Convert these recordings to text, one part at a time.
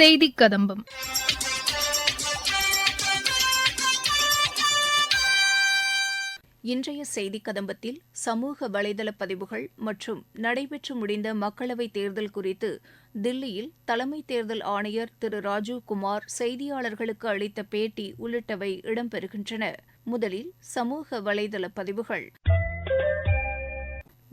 செய்தி கதம்பம். இன்றைய செய்திக் கதம்பத்தில் சமூக வலைதள பதிவுகள் மற்றும் நடைபெற்று முடிந்த மக்களவைத் தேர்தல் குறித்து தில்லியில் தலைமை தேர்தல் ஆணையர் திரு ராஜீவ் குமார் செய்தியாளர்களுக்கு அளித்த பேட்டி உள்ளிட்டவை இடம்பெறுகின்றன. முதலில் சமூக வலைதள பதிவுகள்.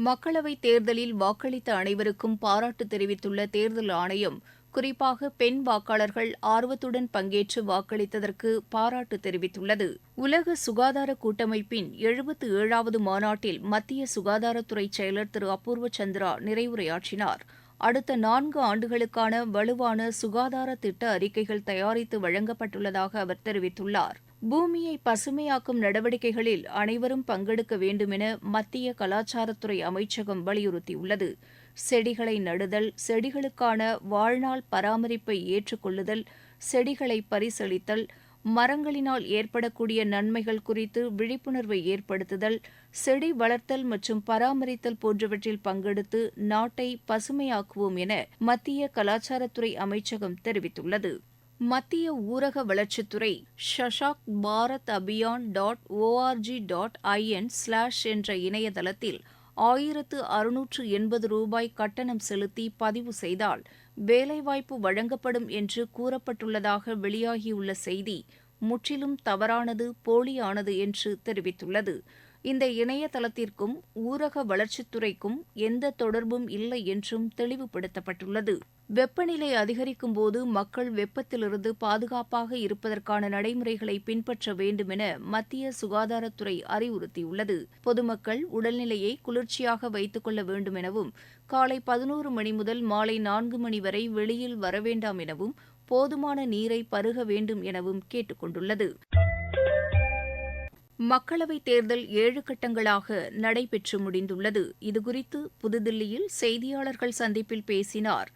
மக்களவைத் தேர்தலில் வாக்களித்த அனைவருக்கும் பாராட்டு தெரிவித்துள்ள தேர்தல் ஆணையம் குறிப்பாக பெண் வாக்காளர்கள் ஆர்வத்துடன் பங்கேற்று வாக்களித்ததற்கு பாராட்டு தெரிவித்துள்ளது. உலக சுகாதார கூட்டமைப்பின் எழுபத்து ஏழாவது மாநாட்டில் மத்திய சுகாதாரத்துறை செயலர் திரு அபூர்வ சந்திரா நிறைவுரையாற்றினார். அடுத்த நான்கு ஆண்டுகளுக்கான வலுவான சுகாதார திட்ட அறிக்கைகள் தயாரித்து வழங்கப்பட்டுள்ளதாக அவர் தெரிவித்துள்ளார். பூமியை பசுமையாக்கும் நடவடிக்கைகளில் அனைவரும் பங்கெடுக்க வேண்டுமென மத்திய கலாச்சாரத்துறை அமைச்சகம் வலியுறுத்தியுள்ளது. செடிகளை நடுதல் செடிகளுக்கான வாழ்நாள் பராமரிப்பை ஏற்றுக்கொள்ளுதல் செடிகளை பரிசளித்தல் மரங்களினால் ஏற்படக்கூடிய நன்மைகள் குறித்து விழிப்புணர்வை ஏற்படுத்துதல் செடி வளர்த்தல் மற்றும் பராமரித்தல் போன்றவற்றில் பங்கெடுத்து நாட்டை பசுமையாக்குவோம் என மத்திய கலாச்சாரத்துறை அமைச்சகம் தெரிவித்துள்ளது. மத்திய ஊரக வளர்ச்சித்துறை Sashakt Bharat Abhiyan dot ORG dot IN slash என்ற இணையதளத்தில் ஆயிரத்து அறுநூற்று எண்பது ரூபாய் கட்டணம் செலுத்தி பதிவு செய்தால் வேலைவாய்ப்பு வழங்கப்படும் என்று கூறப்பட்டுள்ளதாக வெளியாகியுள்ள செய்தி முற்றிலும் தவறானது போலியானது என்று தெரிவித்துள்ளது. இந்த இணையதளத்திற்கும் ஊரக வளர்ச்சித்துறைக்கும் எந்த தொடர்பும் இல்லை என்றும் தெளிவுபடுத்தப்பட்டுள்ளது. வெப்பநிலை அதிகரிக்கும் போது மக்கள் வெப்பத்திலிருந்து பாதுகாப்பாக இருப்பதற்கான நடைமுறைகளை பின்பற்ற வேண்டும் என மத்திய சுகாதாரத்துறை அறிவுறுத்தியுள்ளது. பொதுமக்கள் உடல்நிலையை குளிர்ச்சியாக வைத்துக் கொள்ள வேண்டும் எனவும் காலை பதினோரு மணி முதல் மாலை நான்கு மணி வரை வெளியில் வரவேண்டாம் எனவும் போதுமான நீரை பருக வேண்டும் எனவும் கேட்டுக் கொண்டுள்ளது. மக்களவைத் தேர்தல் ஏழு கட்டங்களாக நடைபெற்று முடிந்துள்ளது இதுகுறித்து புதுதில்லியில் செய்தியாளர்கள் சந்திப்பில் பேசினார்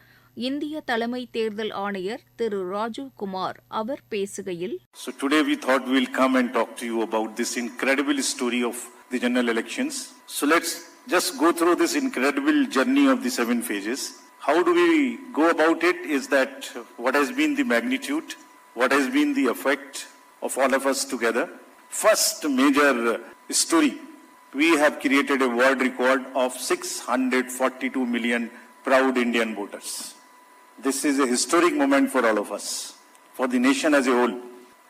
இந்திய தலைமை தேர்தல் ஆணையர் திரு ராஜீவ் குமார் அவர் பேசுகையில் So today we thought we'll come and talk to you about this incredible story of the general elections. So let's just go through this incredible journey of the seven phases. How do we go about it is that what has been the magnitude, what has been the effect of all of us together. First major story, we have created a world record of 642 million proud Indian voters. This is a historic moment for all of us, for the nation as a whole.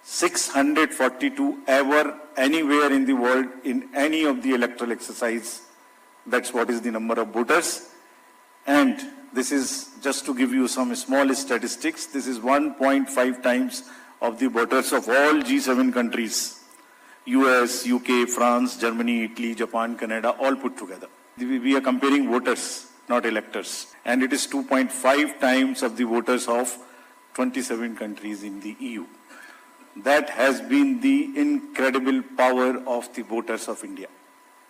642 ever anywhere in the world in any of the electoral exercise. That's what is the number of voters. And this is just to give you some small statistics. This is 1.5 times of the voters of all G7 countries. US, UK, France, Germany, Italy, Japan, Canada, all put together. We are comparing voters, not electors. And it is 2.5 times of the voters of 27 countries in the EU. That has been the incredible power of the voters of India.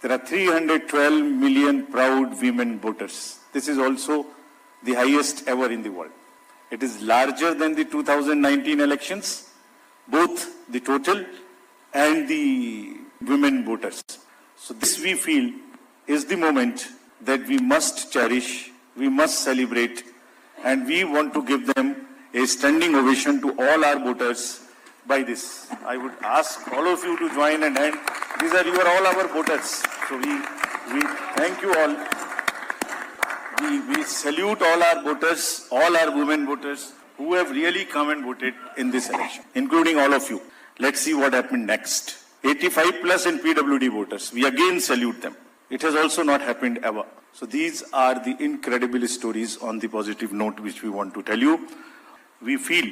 There are 312 million proud women voters. This is also the highest ever in the world. It is larger than the 2019 elections, both the total and the women voters. So this we feel is the moment that we must cherish, we must celebrate, and we want to give them a standing ovation to all our voters by this. I would ask all of you to join and hand. These are you are all our voters. So we we thank you all. We, we salute all our voters, all our women voters who have really come and voted in this election, including all of you. Let's see what happened next. 85 plus in PWD voters. We again salute them. It has also not happened ever. So these are the incredible stories on the positive note which we want to tell you. We feel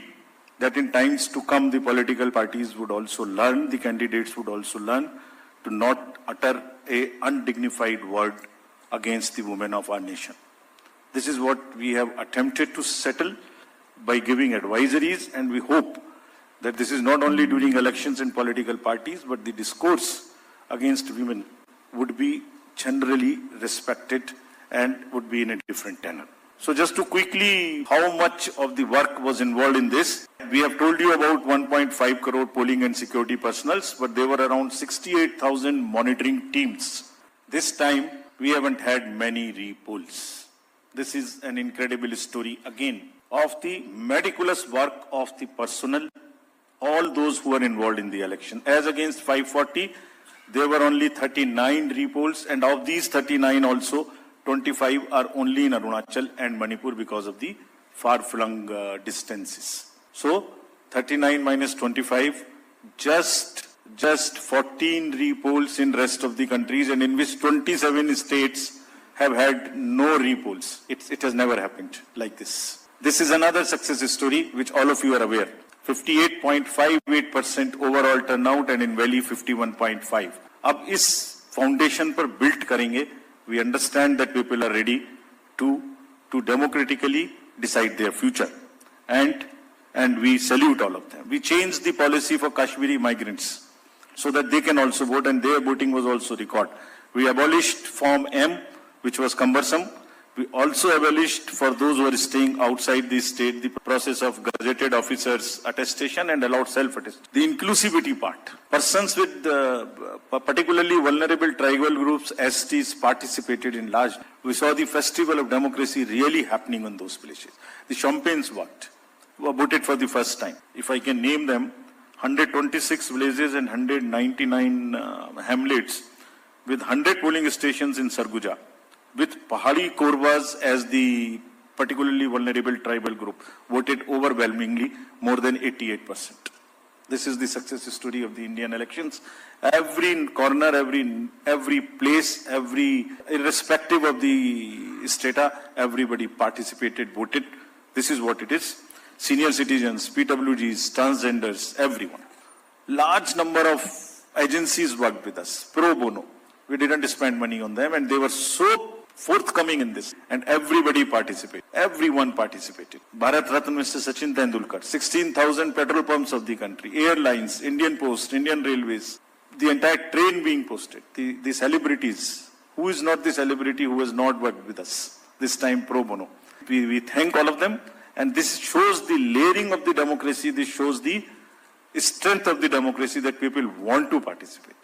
that in times to come, the political parties would also learn, the candidates would also learn to not utter a undignified word against the women of our nation. This is what we have attempted to settle by giving advisories, and we hope that this is not only during elections in political parties, but the discourse against women would be generally respected and would be in a different tenor. So just to quickly, how much of the work was involved in this? We have told you about 1.5 crore polling and security personals, but there were around 68,000 monitoring teams. This time, we haven't had many repolls. This is an incredible story again of the meticulous work of the personnel, all those who were involved in the election. As against 540, there were only 39 repolls, and of these 39 also, 25 are only in Arunachal and Manipur because of the far-flung uh, distances. So, 39 minus 25, just just 14 repolls in rest of the countries, and in which 27 states have had no repolls. It, it has never happened like this. This is another success story which all of you are aware. 58.58% overall turnout and in Valley 51.5. अब इस foundation पर build करेंगे we understand that people are ready to to democratically decide their future and and we salute all of them. We changed the policy for Kashmiri migrants so that they can also vote and their voting was also recorded. We abolished Form M, which was cumbersome. we also abolished for those who are staying outside the state the process of gazetted officers attestation and allowed self-attestation. The inclusivity part. Persons with uh, particularly vulnerable tribal groups, STs participated in large. We saw the festival of democracy really happening in those places. The champagnes worked voted for the first time. If I can name them, 126 villages and 199 uh, hamlets with 100 polling stations in Sarguja, with Pahadi Korwas as the particularly vulnerable tribal group, voted overwhelmingly more than 88%. This is the success story of the Indian elections. Every corner, every every place, every irrespective of the strata, everybody participated, voted. This is what it is senior citizens, PWGs, transgenders, everyone. Large number of agencies worked with us, pro bono. We didn't spend money on them and they were so forthcoming in this and everybody participated. Everyone participated. Bharat Ratna Mr. Sachin Tendulkar, 16,000 petrol pumps of the country, airlines, Indian Post, Indian Railways, the entire train being posted, the, the celebrities. Who is not the celebrity who has not worked with us? This time pro bono. We, we thank all of them and this shows the layering of the democracy, this shows the strength of the democracy that people want to participate.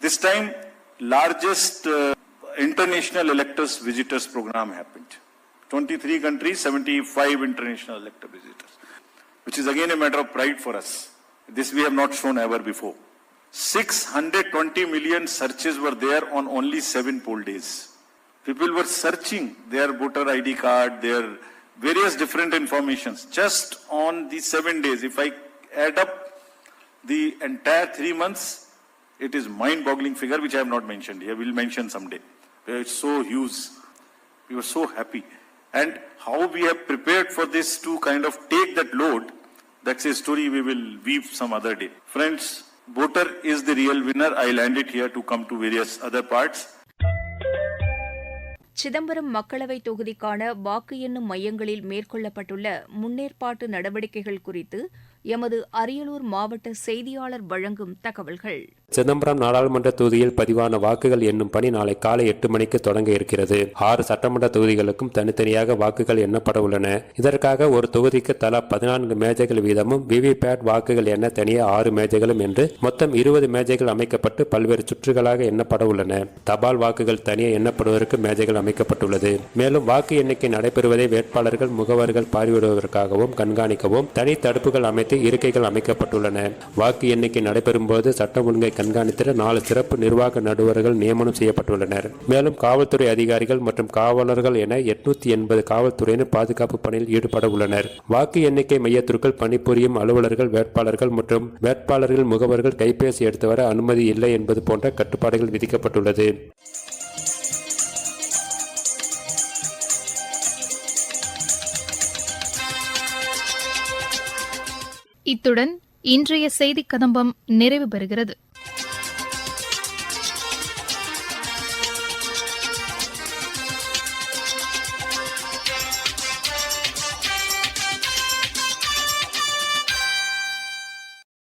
This time, largest uh, international electors visitors program happened. 23 countries, 75 international elector visitors, which is again a matter of pride for us. This we have not shown ever before. 620 million searches were there on only seven poll days. People were searching their voter ID card, their various different informations just on the seven days. If I add up the entire three months, it is mind-boggling figure which I have not mentioned here. We'll mention someday. It's so huge. We were so happy. And how we have prepared for this to kind of take that load, that's a story we will weave some other day. Friends, voter is the real winner. I'll end it here to come to various other parts. Chidambaram மக்களவைத் தொகுதிக்கான வாக்கு எண்ணும் மையங்களில் மேற்கொள்ளப்பட்டுள்ள முன்னேற்பாட்டு நடவடிக்கைகள் குறித்து எமது அரியலூர் மாவட்ட செய்தியாளர் வழங்கும் தகவல்கள் சிதம்பரம் நாடாளுமன்ற தொகுதியில் பதிவான வாக்குகள் எண்ணும் பணி நாளை காலை எட்டு மணிக்கு தொடங்க இருக்கிறது. ஆறு சட்டமன்ற தொகுதிகளுக்கும் தனித்தனியாக வாக்குகள் எண்ணப்பட உள்ளன. இதற்காக ஒரு தொகுதிக்கு தலா பதினான்கு மேஜைகள் வீதமும் விவிபேட் வாக்குகள் எண்ண தனியே ஆறு மேஜைகளும் என்று மொத்தம் இருபது மேஜைகள் அமைக்கப்பட்டு பல்வேறு சுற்றுகளாக எண்ணப்பட உள்ளன. தபால் வாக்குகள் தனியே எண்ணப்படுவதற்கு மேஜைகள் அமைக்கப்பட்டுள்ளது. மேலும் வாக்கு எண்ணிக்கை நடைபெறுவதை வேட்பாளர்கள் முகவர்கள் பார்வையிடுவதற்காகவும் கண்காணிக்கவும் தனி தடுப்புகள் அமைத்து இருக்கைகள் அமைக்கப்பட்டுள்ளன. வாக்கு எண்ணிக்கை நடைபெறும் போது சட்டம் ஒழுங்கை கண்காணித்திட நாலு சிறப்பு நிர்வாக நடுவர்கள் நியமனம் செய்யப்பட்டுள்ளனர். மேலும் காவல்துறை அதிகாரிகள் மற்றும் காவலர்கள் என எட்நூத்தி எண்பது காவல்துறையினர் பாதுகாப்பு பணியில் ஈடுபட உள்ளனர். வாக்கு எண்ணிக்கை மையத்திற்குள் பணிபுரியும் அலுவலர்கள் வேட்பாளர்கள் மற்றும் வேட்பாளர்கள் முகவர்கள் கைபேசி எடுத்து வர அனுமதி இல்லை என்பது போன்ற கட்டுப்பாடுகள் விதிக்கப்பட்டுள்ளது. இத்துடன் இன்றைய செய்தி கதம்பம் நிறைவு பெறுகிறது.